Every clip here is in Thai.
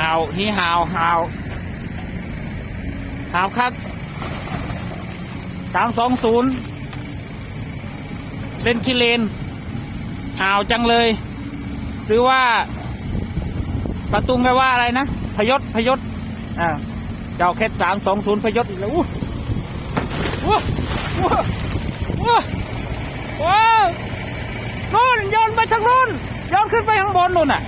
หาวฮีหาวหาวหาวครับสามสองศูนย์เล่นคิเลนหาวจังเลย หรือว่า ประตุงแปลว่าอะไรนะ พยศพยศอ่าเจ้าเคสสามสองศูนย์พยศอีกแล้วอู้ว้าว้าว้าว้านู่นโยนไปทางนู่นโยนขึ้นไปข้างบนนู่นน่ะ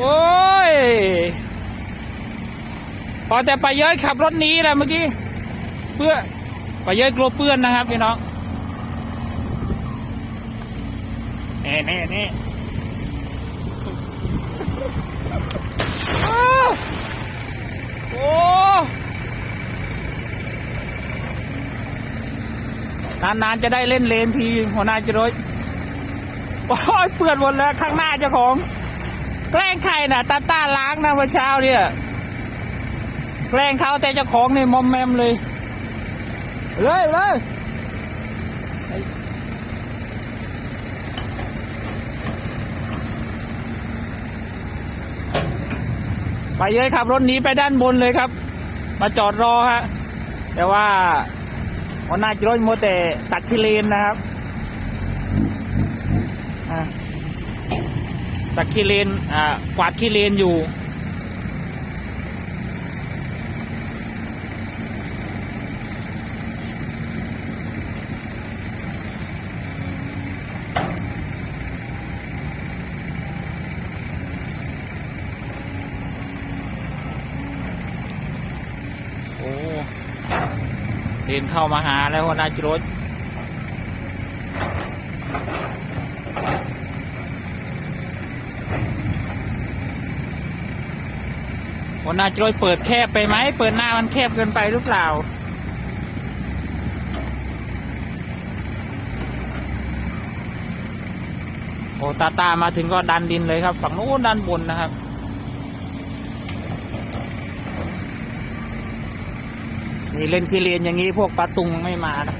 โอ้ย พอแต่ไปเย้ยขับรถนี้แหละเมื่อกี้ เพื่อไปเย้ยกลัวเปื้อนนะครับพี่น้องเน่เน่เน่โอ้นานๆจะได้เล่นเลนทีหัวหน้าจะรยโอ้ยเปื้อนหมดแล้วข้างหน้าเจ้าของ แกล้งใครน่ะตาต้าล้างนะเมื่อเช้าเนี่ยแกล้งเขาแต่เจ้าของนี่มอมแมมเลย เลยเลยไปเยอะขับรถนี้ไปด้านบนเลยครับ มาจอดรอฮะแต่ว่าวันหน้าจะรถโมแต่ตัดคิเลนนะครับอ่า ตักขี้เลนอ่ากวาดขี้เลนอยู่ โอ้เลนเข้ามาหาแล้วหัวหน้าจร ถวันหน้าจรยเปิดแคบไปไหม เปิดหน้ามันแคบเกินไปหรือเปล่า โอตาตามาถึงก็ดันดินเลยครับ ฝั่งนู้นด้านบนนะครับนี่เล่นที่เรียนอย่างนี้พวกปลาตุงไม่มานะ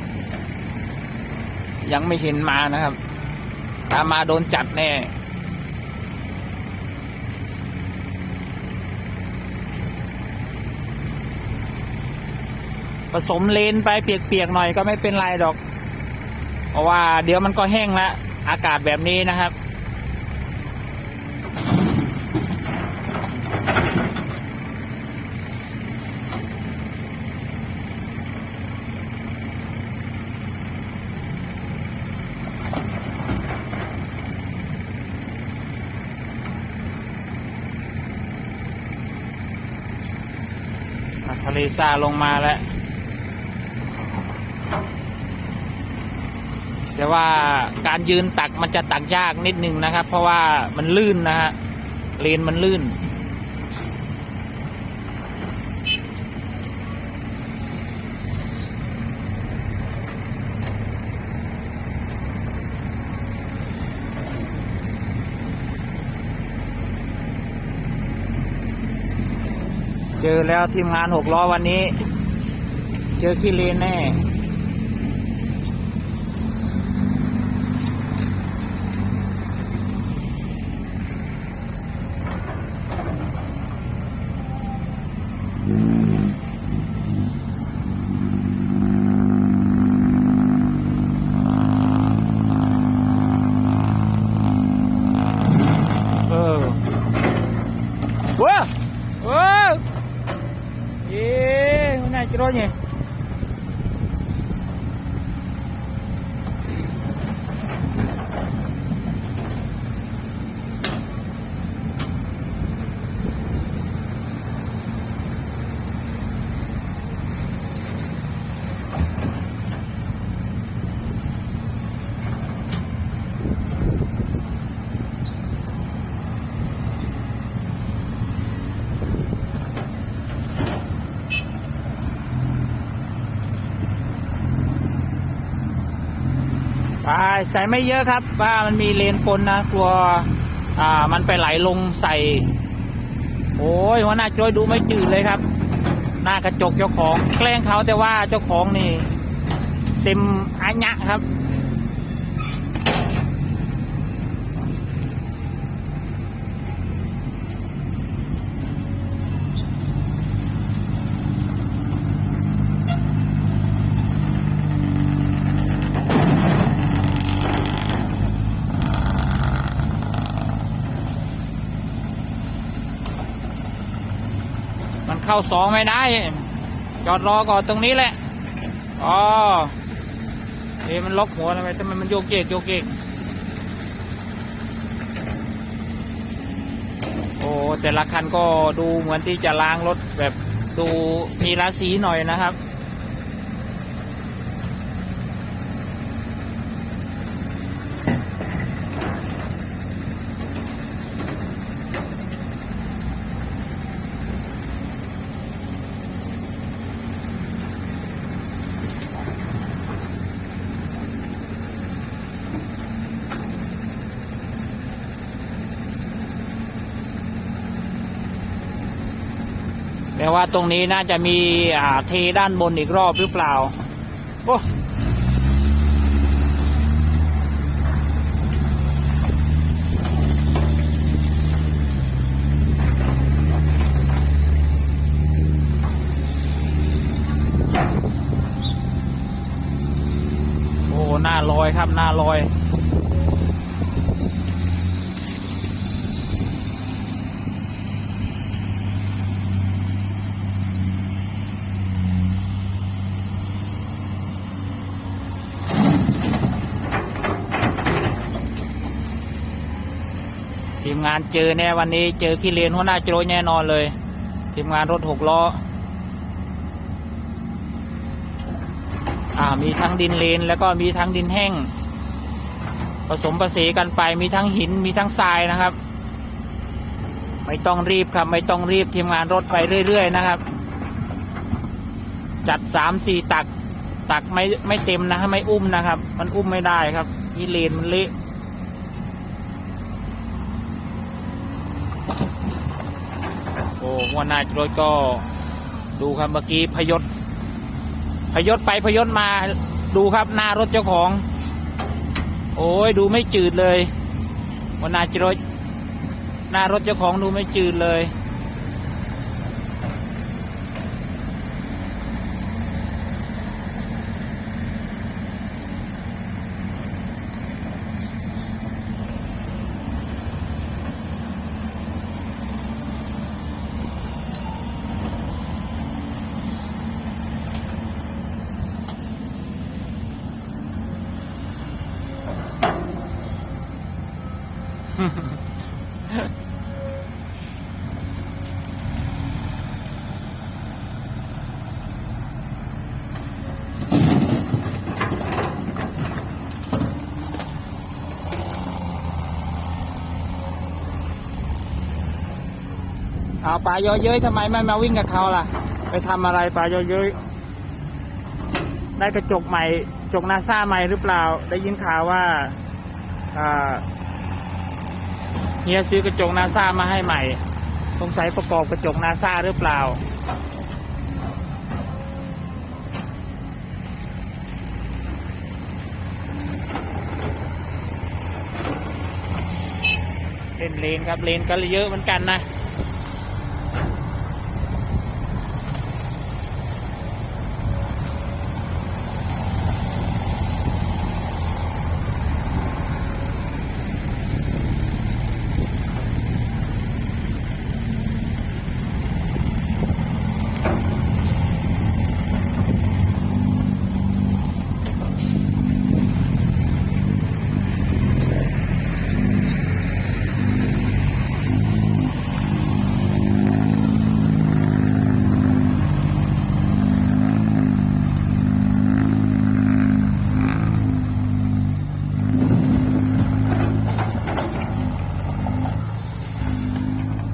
ยังไม่เห็นมานะครับ ถ้ามาโดนจัดแน่ ผสมเลนไปเปียกๆหน่อยก็ไม่เป็นไรดอก เพราะว่าเดี๋ยวมันก็แห้งล้วอากาศแบบนี้นะครับทะเลซาลงมาแล้ว แต่ว่าการยืนตักมันจะตักยากนิดนึงนะครับ เพราะว่ามันลื่นนะฮะเลนมันลื่น เจอแล้วทีมงานหกล้อวันนี้ เจอขี้เลนแน่ เออว้าว้าเอ๊ะมันน่าจะรอดไงไป ใส่ไม่เยอะครับว่ามันมีเลนปนนะกลัวอ่ามันไปไหลลงใส่ โอ้ยหัวหน้าจอยดูไม่จืดเลยครับ หน้ากระจกเจ้าของแกล้งเขาแต่ว่าเจ้าของนี่ เต็มอัญญะครับ เข้าสองไม่ได้ จอดรอก่อนตรงนี้แหละ อ๋อเอ๊มันล็อกหัวทำไมทำไมมันโยกเยกโยกเยกโอ้แต่ละคันก็ดูเหมือนที่จะล้างรถแบบดูมีราศีหน่อยนะครับ แต่ว่าตรงนี้น่าจะมีอ่าเทด้านบนอีกรอบหรือเปล่าโอ้โอ้หน้าลอยครับหน้าลอย งานเจอแน่วันนี้ เจอขี้เลนหัวหน้าโจรแน่นอนเลย ทีมงานรถหกล้ออ่ามีทั้งดินเลนแล้วก็มีทั้งดินแห้ง ผสมผสานกันไปมีทั้งหินมีทั้งทรายนะครับ ไม่ต้องรีบครับไม่ต้องรีบทีมงานรถไปเรื่อย ๆ นะครับ จัดสามสี่ตักตักไม่ไม่เต็มนะไม่อุ้มนะครับ มันอุ้มไม่ได้ครับขี้เลนมันเละ โอ้หัวหน้าจรก็ดูครับเมื่อกี้พยศพยศไปพยศมาดูครับหน้ารถเจ้าของ โอ้ยดูไม่จืดเลยหัวหน้าจรหน้ารถเจ้าของดูไม่จืดเลย เอาปลาเยอะเย้ยทำไมไม่มาวิ่งกับเขาล่ะ ไปทำอะไรปลาเยอะเย้ยได้กระจกใหม่จกนาซาใหม่หรือเปล่า ได้ยินข่าวว่าอ่าเฮียซื้อกระจกนาซามาให้ใหม่ สงสัยประกอบกระจกนาซาหรือเปล่าเล่นเลนครับเลนก็เยอะเหมือนกันนะ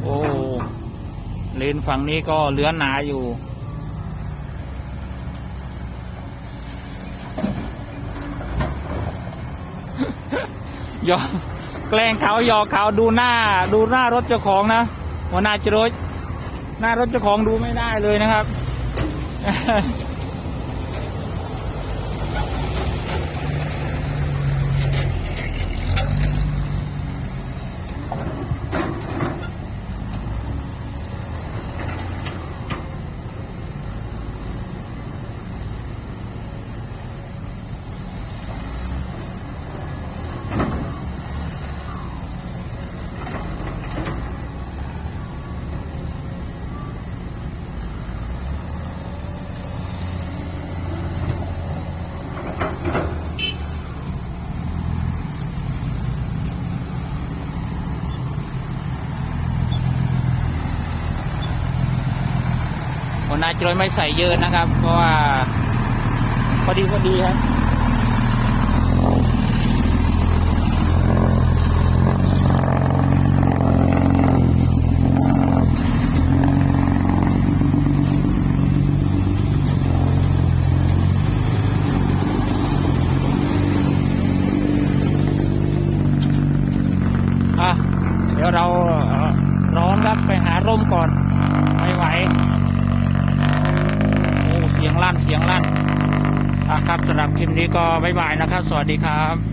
โอ้ เล นฝั่งนี้ก็เหลือหนาอยู่ ยอแกล้งเขายอกเขาดูหน้า ดูหน้ารถเจ้าของนะหัวหน้าจรถหน้ารถเจ้าของดูไม่ได้เลยนะครับ นาจะไม่ใส่เยอะนะครับ เพราะว่าพอดีพอดีครับ อะ เดี๋ยวเราเอ่อร้อนครับไปหาร่มก่อน ไม่ไหว โอ้ เสียงลั่นเสียงลั่นอะครับสำหรับคลิปนี้ ก็บ๊ายบายนะครับ สวัสดีครับ